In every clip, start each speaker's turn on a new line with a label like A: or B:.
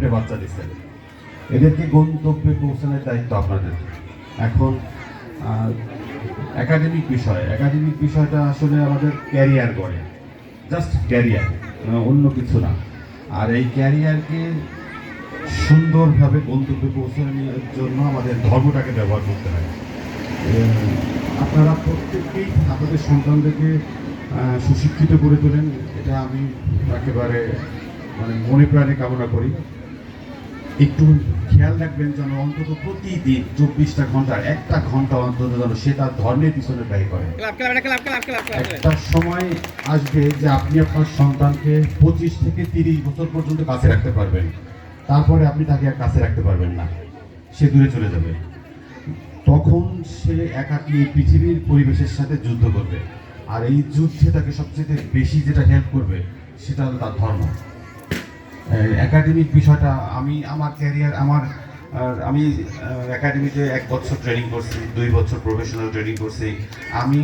A: ফুটে বাচ্চা দিচ্ছে এদেরকে গন্তব্যে পৌঁছানোর দায়িত্ব আপনাদের? এখন একাডেমিক বিষয় একাডেমিক বিষয়টা আসলে আমাদের ক্যারিয়ার করে জাস্ট ক্যারিয়ার অন্য কিছু না। আর এই ক্যারিয়ারকে সুন্দরভাবে গন্তব্যে পৌঁছানোর জন্য আমাদের ধর্মটাকে ব্যবহার করতে হয়। আপনারা প্রত্যেককেই আপনাদের সন্তানদেরকে সুশিক্ষিত করে তোলেন। এটা আমি একেবারে মানে মনে প্রাণে কামনা করি। একটু খেয়াল রাখবেন যেন অন্তত প্রতিদিন চব্বিশটা ঘণ্টার একটা ঘণ্টা অন্তত যেন সে তার ধর্মের পিছনে ব্যয় করে। একটা সময় আসবে যে আপনি আপনার সন্তানকে পঁচিশ থেকে তিরিশ বছর পর্যন্ত কাছে রাখতে পারবেন। তারপরে আপনি তাকে আর কাছে রাখতে পারবেন না। সে দূরে চলে যাবে। তখন সে একাকী পৃথিবীর পরিবেশের সাথে যুদ্ধ করবে? আর এই যুদ্ধে তাকে সবচেয়ে বেশি যেটা হেল্প করবে সেটা হলো তার ধর্ম। একাডেমিক বিষয়টা আমি আমার ক্যারিয়ার আমার আমি একাডেমিতে এক বছর ট্রেনিং করছি, দুই বছর প্রফেশনাল ট্রেনিং করছি। আমি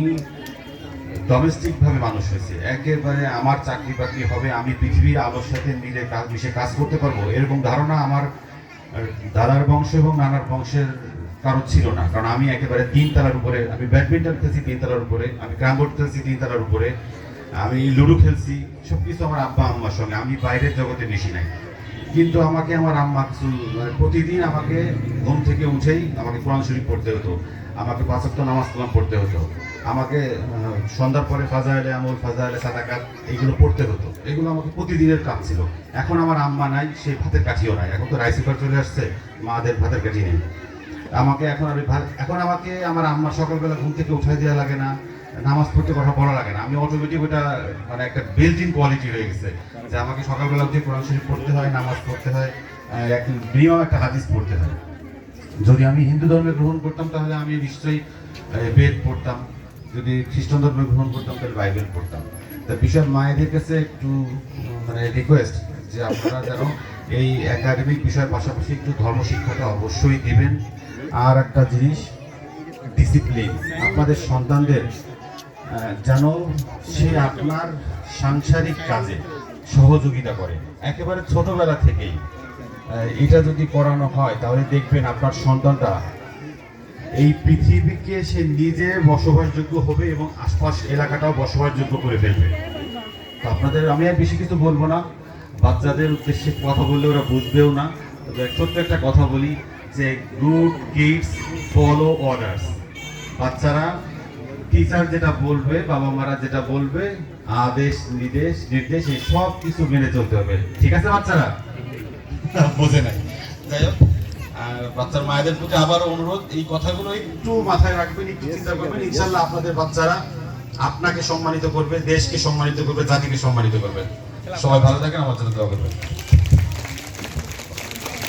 A: ডোমেস্টিকভাবে মানুষ হয়েছি। একেবারে আমার চাকরি বাকরি হবে, আমি পৃথিবীর আলোর সাথে মিলে কাজ, মিশে কাজ করতে পারব, এরকম ধারণা আমার দাদার বংশ এবং নানার বংশের কারও ছিল না। কারণ আমি একেবারে তিন তলার উপরে, আমি ব্যাডমিন্টন খেলছি তিন তলার উপরে, আমি ক্রামবোর্ড খেলছি তিন তলার উপরে আমি লুডো খেলছি সব কিছু আমার আব্বা আম্মার সঙ্গে। আমি বাইরের জগতে মিশি নাই। কিন্তু আমাকে আমার আম্মা কিছু মানে প্রতিদিন আমাকে ঘুম থেকে উঠেই আমাকে কোরআন শরীফ পড়তে হতো, আমাকে পাঁচক্ত নামাজ কালাম পড়তে হতো, আমাকে সন্ধ্যার পরে ফাজা এলে আমল, ফাজা এলে সাদাকাত, এইগুলো পড়তে হতো। এগুলো আমাকে প্রতিদিনের কাজ ছিল। এখন আমার আম্মা নাই সেই ভাতের কাঠিও নাই। এখন তো রাইস কুকার চলে আসছে, মাদের ভাতের কাঠি নেই। আমাকে এখন আর এখন আমাকে আমার আম্মা সকালবেলা ঘুম থেকে উঠাই দেওয়া লাগে না। নামাজ পড়তে কথা বলা লাগে না। আমি অটোমেটিক ওটা মানে একটা বিল্ট কোয়ালিটি হয়ে গেছে। যে আমাকে সকালবেলা উঠে কোরআন শরীফ পড়তে হয় নামাজ পড়তে হয় আহ, এক মিনিমাম একটা হাদিস পড়তে হয়। যদি আমি হিন্দু ধর্মে গ্রহণ করতাম তাহলে আমি নিশ্চয়ই বেদ পড়তাম। যদি খ্রিস্টান ধর্মে গ্রহণ করতাম তাহলে বাইবেল পড়তাম। তা বিশাল মায়েদের কাছে একটু মানে রিকোয়েস্ট যে আপনারা যেন এই একাডেমিক বিষয়ের পাশাপাশি একটু ধর্ম শিক্ষাটা অবশ্যই দিবেন। আর একটা জিনিস ডিসিপ্লিন আপনাদের সন্তানদের যেন সে আপনার সাংসারিক কাজে সহযোগিতা করে। একেবারে ছোটবেলা থেকেই। এটা যদি করানো হয়, তাহলে দেখবেন আপনার সন্তানটা এই পৃথিবীকে সে নিজে বসবাসযোগ্য হবে এবং আশপাশ এলাকাটাও বসবাসযোগ্য করে ফেলবে। তো আপনাদের, আমি আর বেশি কিছু বলব না। বাচ্চাদের উদ্দেশ্যে কথা বললে ওরা বুঝবেও না। তবে ছোট্ট একটা কথা বলি যে গুড কিডস ফলো অর্ডার্স বাচ্চারা টিচার যেটা বলবে বাবা মারা যেটা বলবে আদেশ নির্দেশ নির্দেশ এই সব কিছু মেনে চলতে হবে। ঠিক আছে বাচ্চারা? বোঝে নাই। যাই হোক আর বাচ্চার মায়েদের প্রতি আবার অনুরোধ এই কথাগুলো একটু মাথায় রাখবেন একটু চিন্তা করবেন। ইনশাল্লাহ আপনাদের বাচ্চারা আপনাকে সম্মানিত করবে দেশকে সম্মানিত করবে জাতিকে সম্মানিত করবে। সবাই ভালো থাকেন আমার জন্য দোয়া করবেন।